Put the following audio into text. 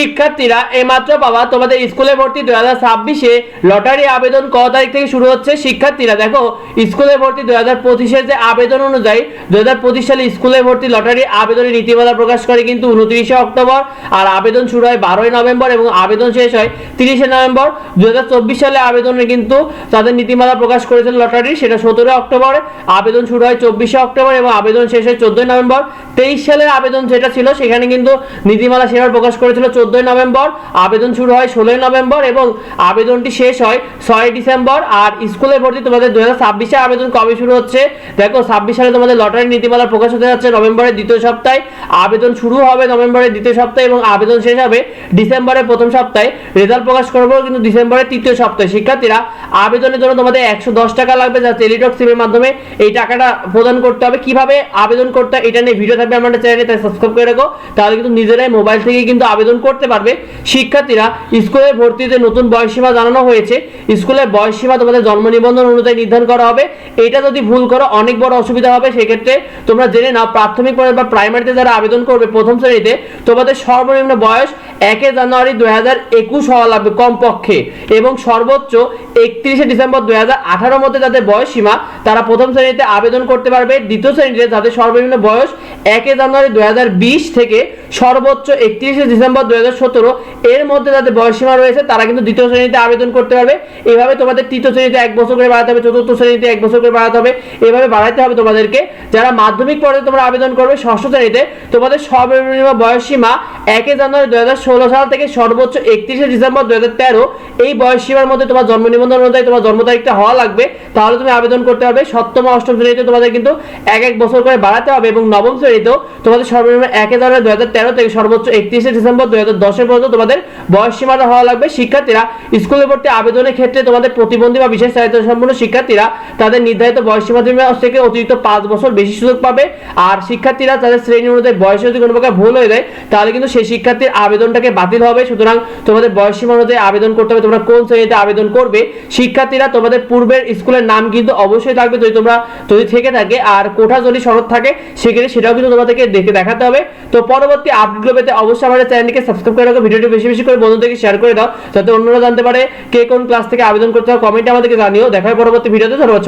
শিক্ষার্থীরা এইমাত্র পাবা তোমাদের স্কুলে ভর্তি দুই হাজার ছাব্বিশে লটারি আবেদন ক তারিখ থেকে শুরু হচ্ছে শিক্ষার্থীরা। দেখো, স্কুলে ভর্তি দুই হাজার পঁচিশের যে আবেদন অনুযায়ী দুই হাজার পঁচিশ সালে স্কুলে ভর্তি লটারি আবেদনের নীতিমালা প্রকাশ করে কিন্তু উনত্রিশে অক্টোবর আর আবেদন শুরু হয় বারোই নভেম্বর এবং আবেদন শেষ হয় তিরিশে নভেম্বর। দুই হাজার চব্বিশ সালে আবেদনে কিন্তু তাদের নীতিমালা প্রকাশ করেছিল লটারি, সেটা সতেরোই অক্টোবর। আবেদন শুরু হয় চব্বিশে অক্টোবর এবং আবেদন শেষ হয় চোদ্দই নভেম্বর। তেইশ সালের আবেদন যেটা ছিল, সেখানে কিন্তু নীতিমালা সেভাবে প্রকাশ করেছিল চোদ্দই নভেম্বর, আবেদন শুরু হয় ষোলোই নভেম্বর এবং আবেদনটি শেষ হয় ছয় ডিসেম্বর। আর স্কুলে ভর্তি তোমাদের দু ছাব্বিশে আবেদন কবে শুরু হচ্ছে? দেখো, ছাব্বিশ সালে তোমাদের লটারি নীতিমালা প্রকাশ হতে যাচ্ছে নভেম্বরের দ্বিতীয় সপ্তাহে। আবেদন শুরু হবে নভেম্বরের দ্বিতীয় সপ্তাহে এবং আবেদন শেষ হবে ডিসেম্বরের প্রথম সপ্তাহে। রেজাল্ট প্রকাশ করব কিন্তু ডিসেম্বরের তৃতীয় সপ্তাহে। শিক্ষার্থীরা, আবেদনের জন্য তোমাদের একশো দশ টাকা লাগবে যা টেলিটক সিমের মাধ্যমে এই টাকাটা প্রদান করতে হবে। কীভাবে আবেদন করতে এটা নিয়ে ভিডিও থাকবে আমাদের চ্যানেলে, তাই সাবস্ক্রাইব করে রাখো। তাহলে কিন্তু নিজেরাই মোবাইল থেকে কিন্তু আবেদন করতে পারবে। শিক্ষার্থীরা স্কুলের ভর্তিতে নতুন বয়সসীমা জানানো হয়েছে। স্কুলের বয়সসীমা তোমাদের জন্ম নিবন্ধন অনুযায়ী নির্ধারণ করা হবে। এটা যদি ভুল করো, অনেক বড় অসুবিধা হবে। সেক্ষেত্রে তোমরা জেনে নাও, প্রাথমিক পর্যায়ে বা প্রাইমারিতে যারা আবেদন করবে প্রথম শ্রেণীতে, তোমাদের সর্বনিম্ন বয়স একে জানুয়ারি দুই হাজার একুশ হওয়া লাগবে কমপক্ষে। এবং সর্বোচ্চ একত্রিশে ডিসেম্বর দুই হাজার আঠারোর মধ্যে যাদের বয়স সীমা তারা প্রথম শ্রেণীতে আবেদন করতে পারবে। দ্বিতীয় শ্রেণীতে যাদের সর্বনিম্ন বয়স একে জানুয়ারি দুই হাজার বিশ থেকে সর্বোচ্চ একত্রিশে ডিসেম্বর হাজার সতেরো, এর মধ্যে যাদের বয়স সীমা রয়েছে, তারা কিন্তু দ্বিতীয় শ্রেণীতে আবেদন করতে পারবে। এভাবে তোমাদের তৃতীয় শ্রেণীতে এক বছর করে বাড়াতে হবে, চতুর্থ শ্রেণীতে এক বছর করে বাড়াতে হবে, এভাবে বাড়াতে হবে তোমাদেরকে। যারা মাধ্যমিক পর্যায়ে তোমরা আবেদন করবে, ষষ্ঠ শ্রেণীতে, তোমাদের সর্বনিম্ন বয়স সীমা একে জানুয়ারি দুই হাজার ষোলো সাল থেকে সর্বোচ্চ একত্রিশে ডিসেম্বর দুই হাজার তেরো। এই বয়স সীমার মধ্যে তোমার জন্ম নিবন্ধন অনুযায়ী তোমার জন্ম তারিখটা হওয়া লাগবে। তাহলে তুমি আবেদন করতে পারবে। সপ্তম, অষ্টম শ্রেণীতে তোমাদের কিন্তু এক এক বছর করে বাড়াতে হবে এবং নবম শ্রেণীতেও তোমাদের সর্বনিম্ন একে জানুয়ারি দু হাজার তেরো থেকে সর্বোচ্চ একত্রিশে ডিসেম্বর দুই হাজার দশের পর্যন্ত তোমাদের বয়স সীমাটা হওয়া লাগবে। শিক্ষার্থীরা স্কুলে ভর্তি আবেদনের ক্ষেত্রে তোমাদের প্রতিবন্ধী বা বিশেষ চাহিদা সম্পন্ন শিক্ষার্থীরা তাদের নির্ধারিত বয়স সীমা থেকে অতিরিক্ত পাঁচ বছর বেশি সুযোগ পাবে। আর শিক্ষার্থীরা তাদের শ্রেণি অনুযায়ী বয়সে যদি কোনো প্রকার ভুল হয়ে যায়, তাহলে কিন্তু সেই শিক্ষার্থীর আবেদনটাকে বাতিল হবে। সুতরাং তোমাদের বয়স সীমা অনুযায়ী আবেদন করতে হবে, তোমরা কোন শ্রেণীতে আবেদন করবে। শিক্ষার্থীরা তোমাদের পূর্বের স্কুলের নাম কিন্তু অবশ্যই থাকবে যদি তোমরা, যদি থেকে থাকে। আর কোঠা যদি শরৎ থাকে, সেক্ষেত্রে সেটাও কিন্তু তোমাদেরকে দেখে দেখাতে হবে। তো পরবর্তী আপডেটগুলো পেতে অবশ্যই আমাদের চ্যানেলকে সাবস্ক্রাইব করে রাখো, ভিডিওটি বেশি বেশি করে বন্ধুদেরকে শেয়ার করে দাও, যাতে অন্যরা জানতে পারে কে কোন ক্লাস থেকে আবেদন করতে হবে কমেন্টে আমাদেরকে জানিও। দেখা হয় পরবর্তী ভিডিওতে ধন্যবাদ